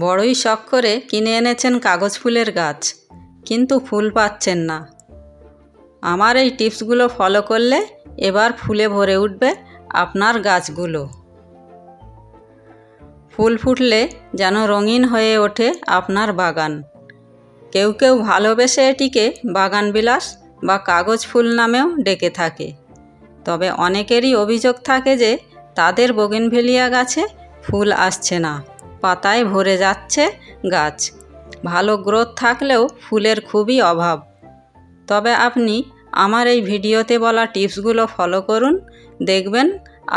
বড়ই শখ করে কিনে এনেছেন কাগজ ফুলের গাছ, কিন্তু ফুল পাচ্ছেন না। আমার এই টিপসগুলো ফলো করলে এবার ফুলে ভরে উঠবে আপনার গাছগুলো। ফুল ফুটলে যেন রঙিন হয়ে ওঠে আপনার বাগান। কেউ কেউ ভালোবেসে এটিকে বাগান বিলাস বা কাগজ ফুল নামেও ডেকে থাকে। তবে অনেকেরই অভিযোগ থাকে যে তাদের বগেনভেলিয়া গাছে ফুল আসছে না। পাতায় ভরে যাচ্ছে গাছ। ভালো গ্রোথ থাকলেও ফুলের খুবই অভাব। তবে আপনি আমার এই ভিডিওতে বলা টিপসগুলো ফলো করুন। দেখবেন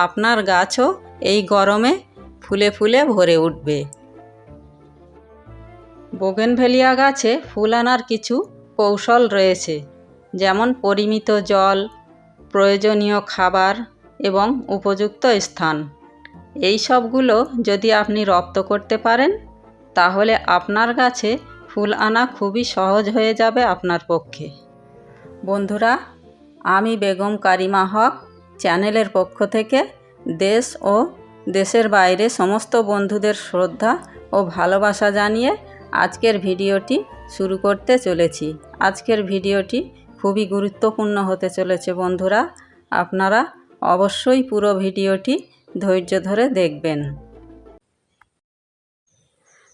আপনার গাছও এই গরমে ফুলে ফুলে ভরে উঠবে। বোগেনভেলিয়া গাছে ফুল আনার কিছু কৌশল রয়েছে। যেমন পরিমিত জল, প্রয়োজনীয় খাবার এবং উপযুক্ত স্থান। এই সবগুলো যদি আপনি রপ্ত করতে পারেন, তাহলে আপনার গাছে ফুল আনা খুবই সহজ হয়ে যাবে আপনার পক্ষে। বন্ধুরা, আমি বেগম কারিমা হক, চ্যানেলের পক্ষ থেকে দেশ ও দেশের বাইরে সমস্ত বন্ধুদের শ্রদ্ধা ও ভালোবাসা জানিয়ে আজকের ভিডিওটি শুরু করতে চলেছি। আজকের ভিডিওটি খুবই গুরুত্বপূর্ণ হতে চলেছে বন্ধুরা। আপনারা অবশ্যই পুরো ভিডিওটি ধৈর্য ধরে দেখবেন।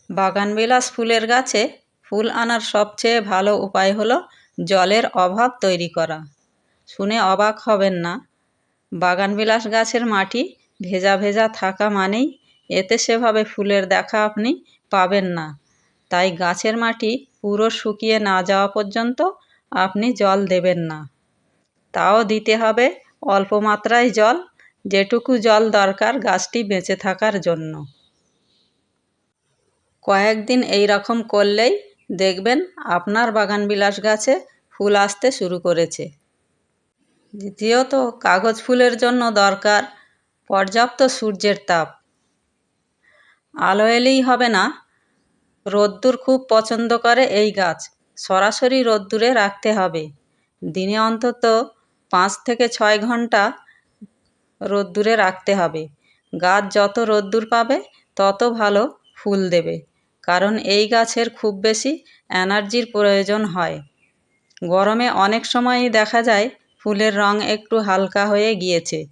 বাগানবিলাস ফুলের গাছে ফুল আনার সবচেয়ে ভালো উপায় হলো জলের অভাব তৈরি করা। শুনে অবাক হবেন না, বাগানবিলাস গাছের মাটি ভেজা ভেজা থাকা মানেই এতে সেভাবে ফুলের দেখা আপনি পাবেন না। তাই গাছের মাটি পুরো শুকিয়ে না যাওয়া পর্যন্ত আপনি জল দেবেন না। তাও দিতে হবে অল্প মাত্রায় জল যেটুকু জল দরকার গাছটি বেঁচে থাকার জন্য। কয়েকদিন এই রকম করলেই দেখবেন আপনার বাগানবিলাস গাছে ফুল আসতে শুরু করেছে। দ্বিতীয়ত, কাগজ ফুলের জন্য দরকার পর্যাপ্ত সূর্যের তাপ। আলো এলেই হবে না, রোদ্দুর খুব পছন্দ করে এই গাছ, সরাসরি রোদ্দুরে রাখতে হবে। দিনে অন্তত পাঁচ থেকে ছয় ঘণ্টা রোদ্দুরে রাখতে হবে। গাছ যত রোদ্দুর পাবে, তত ভালো ফুল দেবে। কারণ এই গাছের খুব বেশি এনার্জির প্রয়োজন হয়। গরমে অনেক সময়ই দেখা যায় ফুলের রং একটু হালকা হয়ে গিয়েছে।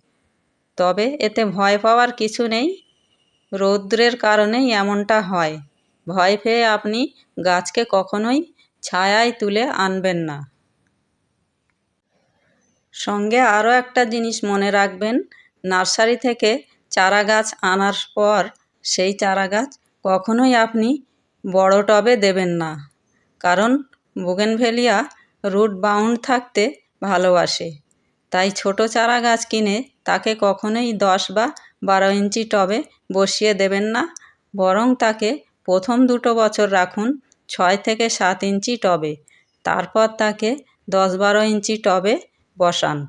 তবে এতে ভয় পাওয়ার কিছু নেই। রৌদ্রের কারণেই এমনটা হয়। ভয় পেয়ে আপনি গাছকে কখনোই ছায়ায় তুলে আনবেন না। সঙ্গে আরও একটা জিনিস মনে রাখবেন, নার্সারি থেকে চারা গাছ আনার পর সেই চারা গাছ কখনোই আপনি বড় টবে দেবেন না। কারণ বুগেনভেলিয়া রুট বাউন্ড থাকতে ভালোবাসে। তাই ছোট চারা গাছ কিনে তাকে কখনোই দশ বা বারো ইঞ্চি টবে বসিয়ে দেবেন না, বরং তাকে প্রথম দুটো বছর রাখুন ছয় থেকে সাত ইঞ্চি টবে, তারপর তাকে দশ বারো ইঞ্চি টবে বসান।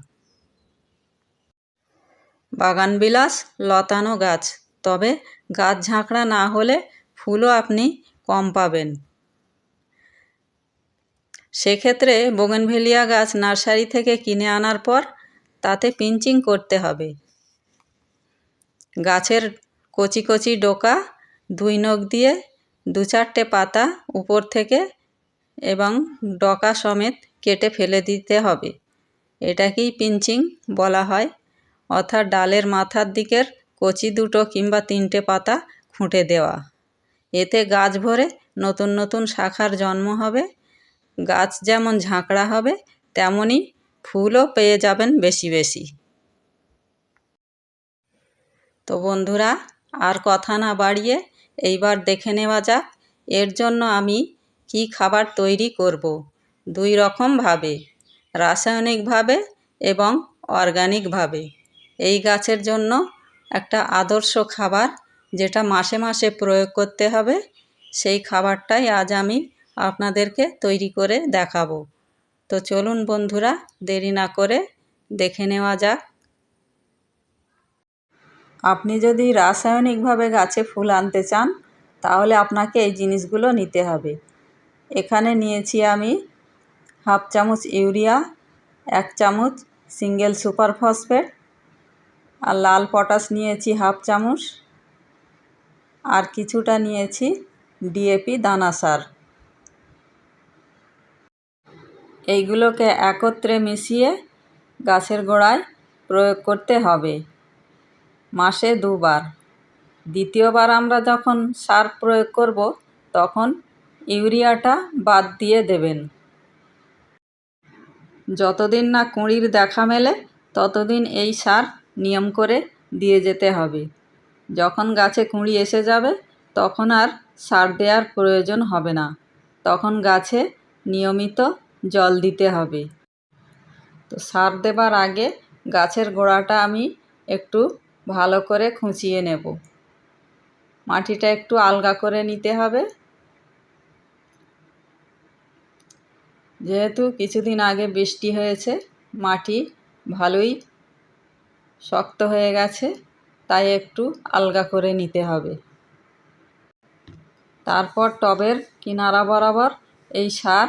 বাগানবিলাস লতানো গাছ, তবে গাছ ঝাঁকড়া না হলে ফুলও আপনি কম পাবেন। সেক্ষেত্রে বোগেনভেলিয়া গাছ নার্সারি থেকে কিনে আনার পর তাতে পিঞ্চিং করতে হবে। গাছের কচি কচি ডোকা, দুই নখ দিয়ে দু চারটে পাতা উপর থেকে এবং ডকা সমেত কেটে ফেলে দিতে হবে। এটাকেই পিঞ্চিং বলা হয়। অর্থাৎ ডালের মাথার দিকের কচি দুটো কিংবা তিনটে পাতা খুঁটে দেওয়া। এতে গাছ ভরে নতুন নতুন শাখার জন্ম হবে। গাছ যেমন ঝাঁকড়া হবে তেমনই ফুলও পেয়ে যাবেন বেশি বেশি। তো বন্ধুরা, আর কথা না বাড়িয়ে এইবার দেখে নেওয়া যাক, এর জন্য আমি কি খাবার তৈরি করব। দুই রকমভাবে রাসায়নিকভাবে এবং অর্গানিকভাবে। এই গাছের জন্য একটা আদর্শ খাবার যেটা মাসে মাসে প্রয়োগ করতে হবে, সেই খাবারটাই আজ আমি আপনাদেরকে তৈরি করে দেখাবো। তো চলুন বন্ধুরা, দেরি না করে দেখে নেওয়া যাক। আপনি যদি রাসায়নিকভাবে গাছে ফুল আনতে চান, তাহলে আপনাকে এই জিনিসগুলো নিতে হবে। এখানে নিয়েছি আমি হাফ চামচ ইউরিয়া, এক চামচ সিঙ্গেল সুপার ফসফেট, আর লাল পটাশ নিয়েছি হাফ চামচ, আর কিছুটা নিয়েছি ডিএপি দানা সার। এইগুলোকে একত্রে মিশিয়ে গাছের গোড়ায় প্রয়োগ করতে হবে। মাসে দুবার। দ্বিতীয়বার আমরা যখন সার প্রয়োগ করব, তখন ইউরিয়াটা বাদ দিয়ে দেবেন। যতদিন না কুঁড়ির দেখা মেলে, ততদিন এই সার নিয়ম করে দিয়ে যেতে হবে। যখন গাছে কুঁড়ি এসে যাবে, তখন আর সার দেওয়ার প্রয়োজন হবে না। তখন গাছে নিয়মিত জল দিতে হবে। তো সার দেবার আগে গাছের গোড়াটা আমি একটু ভালো করে খুঁচিয়ে নেব। মাটিটা একটু আলগা করে নিতে হবে। যেহেতু কিছুদিন আগে বৃষ্টি হয়েছে, মাটি ভালোই শক্ত হয়ে গেছে, তাই একটু আলগা করে নিতে হবে। তারপর টবের কিনারা বরাবর এই সার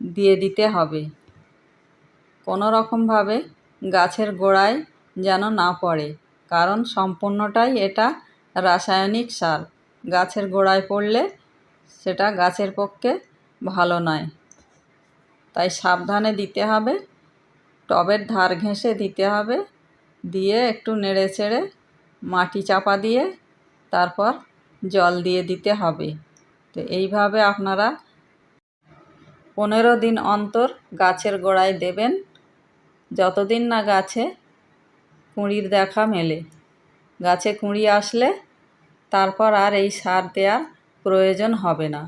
দিয়ে দিতে হবে। কোনো রকমভাবে গাছের গোড়ায় যেন না পড়ে, কারণ সম্পূর্ণটাই এটা রাসায়নিক সার। গাছের গোড়ায় পড়লে সেটা গাছের পক্ষে ভালো নয়। তাই সাবধানে দিতে হবে। টবের ধার ঘেঁষে দিতে হবে। দিয়ে একটু নেড়ে চেড়ে মাটি চাপা দিয়ে তারপর জল দিয়ে দিতে হবে। তো এইভাবে আপনারা পনেরো দিন অন্তর গাছের গোড়ায় দেবেন। যতদিন না গাছে কুঁড়ির দেখা মেলে। গাছে কুঁড়ি আসলে তারপর আর এই সার দেওয়ার প্রয়োজন হবে না।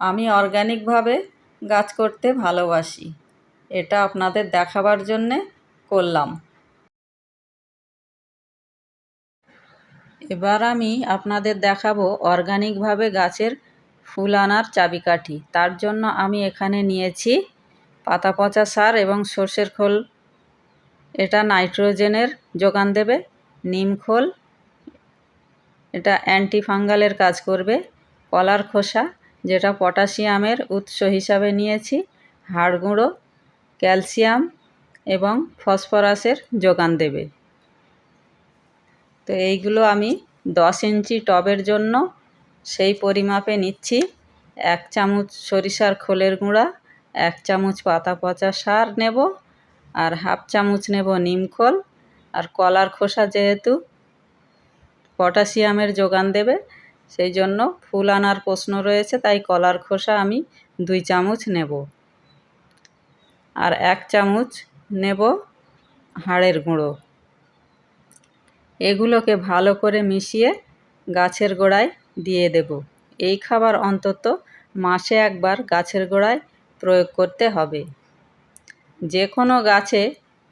আমি অর্গ্যানিকভাবে গাছ করতে ভালোবাসি। এটা আপনাদের দেখাবার জন্যে করলাম। এবার আমি আপনাদের দেখাবো অর্গানিকভাবে গাছের ফুল আনার চাবিকাঠি। তার জন্য আমি এখানে নিয়েছি পাতা পচা সার এবং সর্ষের খোল। এটা নাইট্রোজেনের যোগান দেবে, নিম খোল। এটা অ্যান্টি ফাঙ্গালের কাজ করবে, কলার খোসা। যেটা পটাশিয়ামের উৎস হিসাবে নিয়েছি। হাড় গুঁড়ো, ক্যালসিয়াম এবং ফসফরাসের যোগান দেবে। তো এইগুলো আমি দশ ইঞ্চি টবের জন্য সেই পরিমাপে নিচ্ছি। এক চামচ সরিষার খোলের গুঁড়া, এক চামচ পাতা পচা সার নেব আর হাফ চামচ নেব নিমখোল আর কলার খোসা যেহেতু পটাশিয়ামের যোগান দেবে সেই জন্য ফুল আনার প্রশ্ন রয়েছে, তাই কলার খোসা আমি দুই চামচ নেব। আর এক চামচ নেব হাড়ের গুঁড়ো। এগুলোকে ভালো করে মিশিয়ে গাছের গোড়ায় দিয়ে দেব। এই খাবার অন্তত মাসে একবার গাছের গোড়ায় প্রয়োগ করতে হবে। যে কোনো গাছে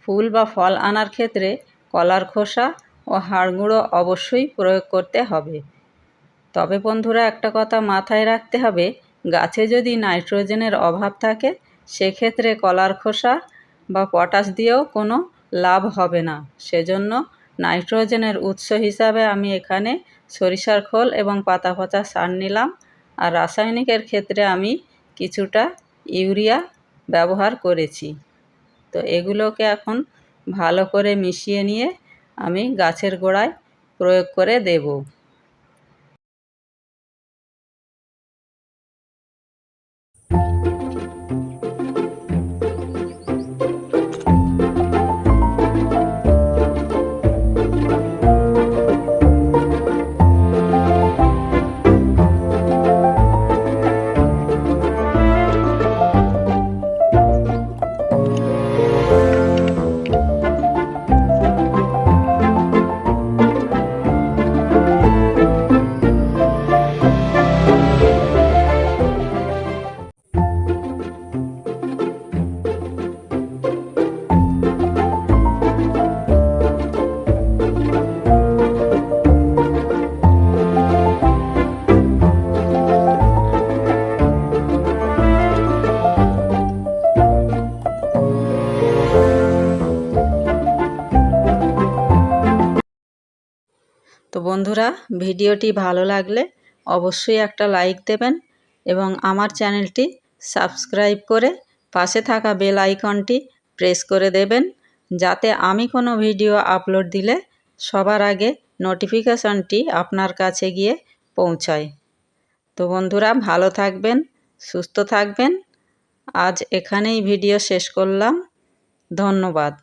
ফুল বা ফল আনার ক্ষেত্রে কলার খোসা ও হাড় গুঁড়ো অবশ্যই প্রয়োগ করতে হবে। তবে বন্ধুরা একটা কথা মাথায় রাখতে হবে, গাছে যদি নাইট্রোজেনের অভাব থাকে, সেক্ষেত্রে কলার খোসা বা পটাশ দিয়েও কোনো লাভ হবে না। সেজন্য নাইট্রোজেনের উৎস হিসাবে আমি এখানে সরিষার খোল এবং পাতা পচা সার নিলাম। আর রাসায়নিকের ক্ষেত্রে আমি কিছুটা ইউরিয়া ব্যবহার করেছি। তো এগুলোকে এখন ভালো করে মিশিয়ে নিয়ে আমি গাছের গোড়ায় প্রয়োগ করে দেবো। বন্ধুরা, ভিডিওটি ভালো লাগলে অবশ্যই একটা লাইক দেবেন এবং আমার চ্যানেলটি সাবস্ক্রাইব করে পাশে থাকা বেল আইকনটি প্রেস করে দেবেন যাতে আমি কোনো ভিডিও আপলোড দিলে সবার আগে নোটিফিকেশনটি আপনার কাছে গিয়ে পৌঁছায়। তো বন্ধুরা, ভালো থাকবেন, সুস্থ থাকবেন। আজ এখানেই ভিডিও শেষ করলাম। ধন্যবাদ।